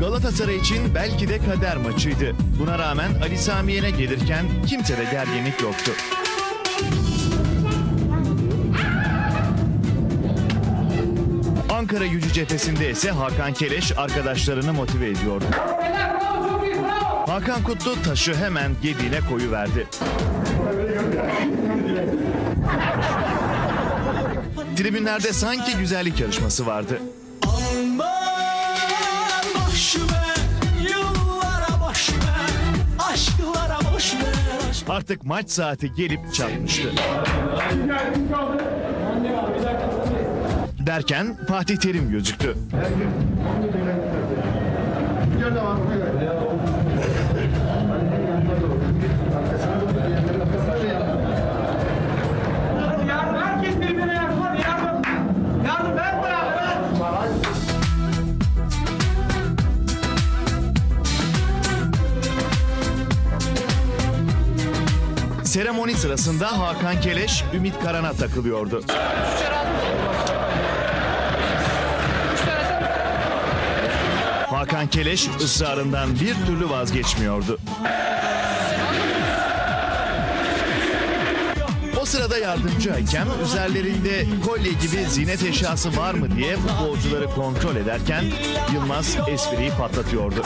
Galatasaray için belki de kader maçıydı. Buna rağmen Ali Sami Yen'e gelirken kimsede gerginlik yoktu. Ankara Gücü cephesinde ise Hakan Keleş arkadaşlarını motive ediyordu. Hakan Kutlu taşı hemen gediğine koyu verdi. Tribünlerde sanki güzellik yarışması vardı. Artık maç saati gelip çatmıştı. Derken Fatih Terim gözüktü. Seremoni sırasında Hakan Keleş Ümit Karan'a takılıyordu. Hakan Keleş ısrarından bir türlü vazgeçmiyordu. O sırada yardımcı hakem üzerlerinde kolye gibi ziynet eşyası var mı diye futbolcuları kontrol ederken Yılmaz espriyi patlatıyordu.